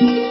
สิ่ง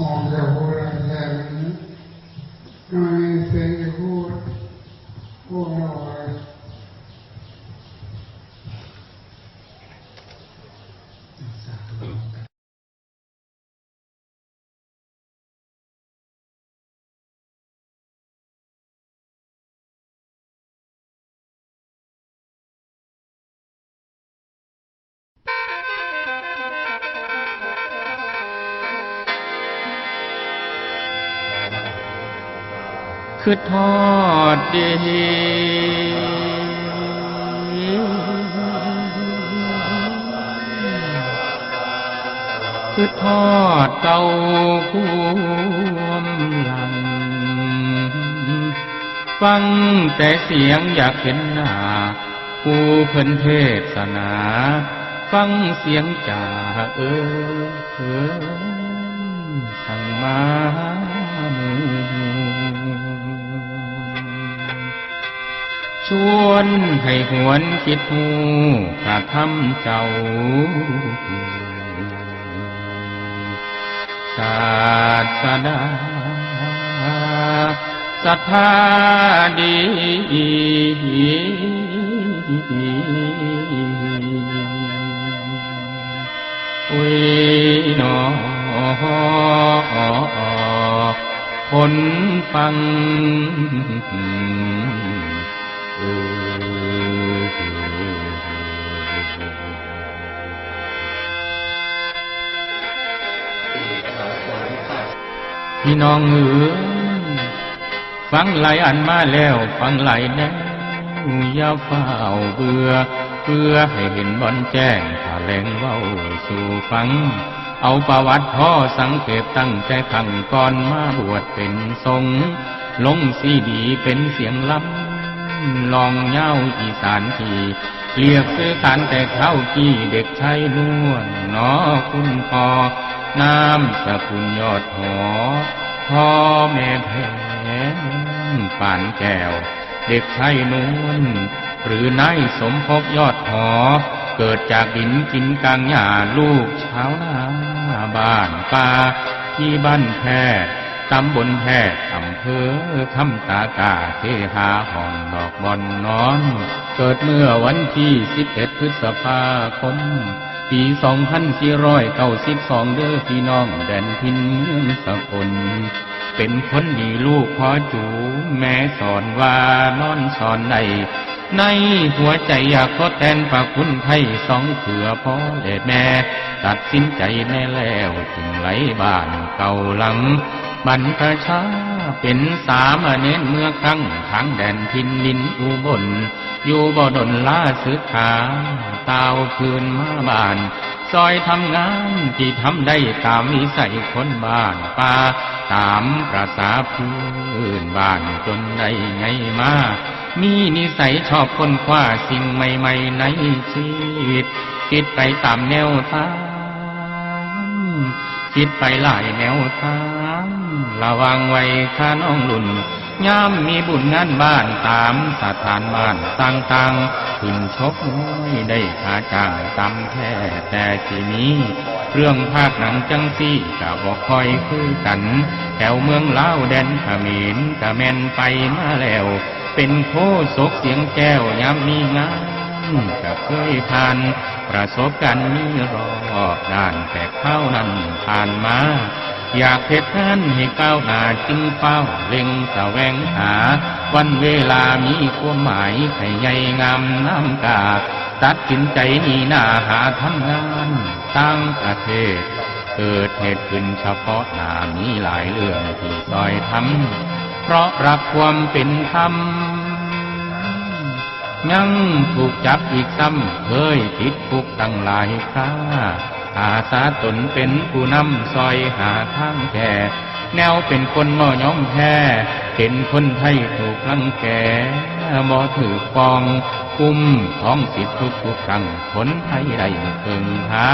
ของ คือทอดดีคือทอดเก่าควมหลัง ฟังแต่เสียงอยากเห็นหน้าผู้เพิ่นเทศนา ฟังเสียงจ่าเออเออสั่งมา ชวนให้หวนคิดหูกระทำเจ้าศาสดาศรัทธาดีอุยนอคนฟัง พี่น้องเอ๋ยฟังไหลายอันมาแล้ว ฟังไหลายแนวอย่าเฝ้าเบื่อเพื่อให้เห็นบอนแจ้งถาแหลงเว้าสู่ฟัง เอาประวัติพ่อสังเกตตั้งแต่ขังก่อนมาบวชเป็นทรงลงสีดีเป็นเสียงล้ำลองเย้าอีสานทีเรียกซื้อการแต่เข้ากี้เด็กชายนวลนอคุณพ่อ นามสกุลยอดหอพ่อแม่แพงปานแก้ว เด็กชายนวลหรือนายสมภพยอดหอ เกิดจากดินกินกลางหญ้าลูกชาวนาบ้านป่าที่บ้านแพทตำบลแพทอำเภอคำตากาเทหาห้องดอกบอนนอน เกิดเมื่อวันที่ 11 พฤษภาคม ปี2492เก้าสิบสองเด้อพี่น้องแดนพินเมืองสกล เป็นคนดีลูกพ่อจูแม่สอนว่านอนสอนในในหัวใจอยากทดแทนพระคุณไทยสองเถื่อพ่อและแม่ ตัดสินใจแน่แล้วถึงไหลบ้านเก่าหลังบรรพชาเป็นสามเณรเมื่อครั้งทางแดนทินลินอุบล อยู่บ่ดนลาสึกขาตาวคืนมาบ้าน ซอยทำงานที่ทำได้ตามวิสัยคนบ้านป่าตามประสาพื้นบ้านจนได้ไงมา มีนิสัยชอบค้นคว้าสิ่งใหม่ๆในชีวิต คิดไปตามแนวทางคิดไปหลายแนวทาง ระวังไว้ข้าน้องลุ่น ย่ามมีบุญงานบ้านตามสถานบ้านต่างๆขึ้นชกน้อยได้ค่าจ้างตำแท้แต่ทีนี้ เรื่องภาคหนังจังซี่กะบอกคอยคือกัน แถวเมืองเล่าแดนขมรกะแมนไปมาแล้ว เป็นโคศกเสียงแก้วยามมีงานก็เคยผ่าน ประสบการณ์มีรอบด้านแต่เข้านั้นผ่านมา อยากเหตุงานให้ก้าวหน้าจึงเฝ้าเล็งแสวงหา วันเวลามีความหมายให้ใหญ่งามน้ำกาตัดสินใจหนีหน้าหาทำงานตั้งประเทศ เกิดเหตุขึ้นเฉพาะหน้ามีหลายเรื่องที่ซอยทำเพราะรักความเป็นธรรมยังถูกจับอีกซ้ำเคยติดคุกตั้งหลายครา อาสาตนเป็นผู้นำซอยหาทางแก่แนวเป็นคนม่อยอมแพ้เห็นคนไทยถูกรังแกบ่ถือปองกุ้มท้องสิทธิทุกทุกครั้งคนไทยได้เพิ่งหา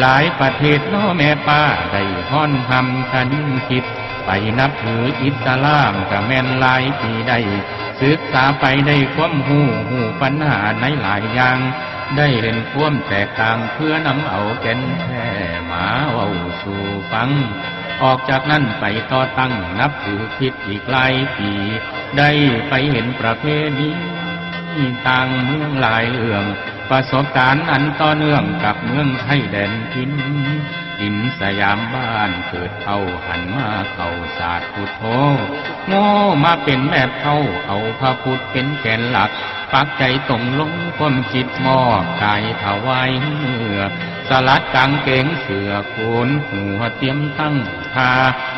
หลายประเทศน้อแม่ป้าได้ฮ้อนทำคันคิด ไปนับถืออิสลามกะแม่นหลายปีได้ศึกษาไปได้ความหูหูปัญหาในหลายอย่าง ได้เห็นคว่มแตกต่างเพื่อนำเอาแก่นแท้มาเว้าสู่ฟัง ออกจากนั้นไปต่อตั้งนับถือคิดอีกหลายปี ได้ไปเห็นประเพณีต่างเมืองหลายเอื่อง ประสบการณ์อันต่อเนื่องกับเมืองไทยแดนทิน ดินสยามบ้านเกิดเข้าหันมาเข้าศาสตร์พุทโธโง่มาเป็นแบบเข้าเอาพระพุทธเป็นแกนหลัก ปักใจตรงลงความจิตมอบกายถวายเมื่อสลัดกางเกงเสือโขนหัวเตรียมตั้งคา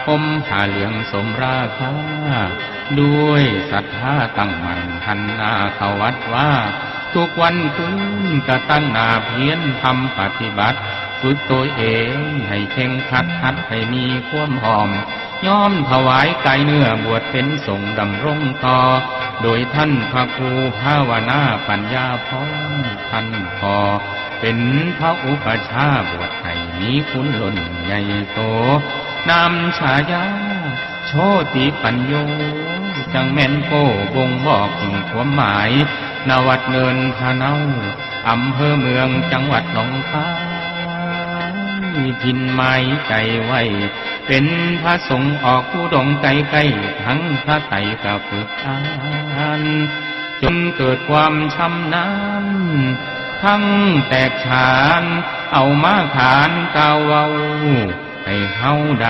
อมผ้าเหลืองสมราคาด้วยศรัทธาตั้งมั่นหันนาเขวัดว่า ทุกวันคืนก็ตั้งนาเพียรทำปฏิบัติ ฝึกตัวเอง ให้เข่งขัดหัดให้มีความหอมยอมถวายกายเนื้อบวชเป็นสงฆ์ดำรงต่อ โดยท่านพระครูภาวนาปัญญาพร้อมท่านพอ เป็นพระอุปชาบวชให้มีคุณล้นใหญ่โตนำฉายาโชติปัญโย จังแม่นโกวงบอกถึงความหมาย นวัดเนินพะเนาอำเภอเมืองจังหวัดหนองคาย ทินไม้ใจไว้ เป็นพระสงฆ์ออกผู้ดงไกลไกลๆทั้งพระไตรกับฝึกอานจนเกิดความชำนาญทั้งแตกฉาน เอามาขานกาวาให้เฮาใด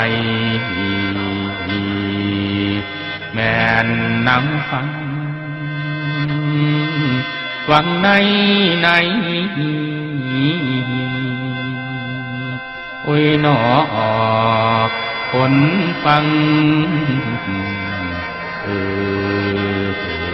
แม่นนำฟังฟังในใน อ้ยหนอคนฟังเออ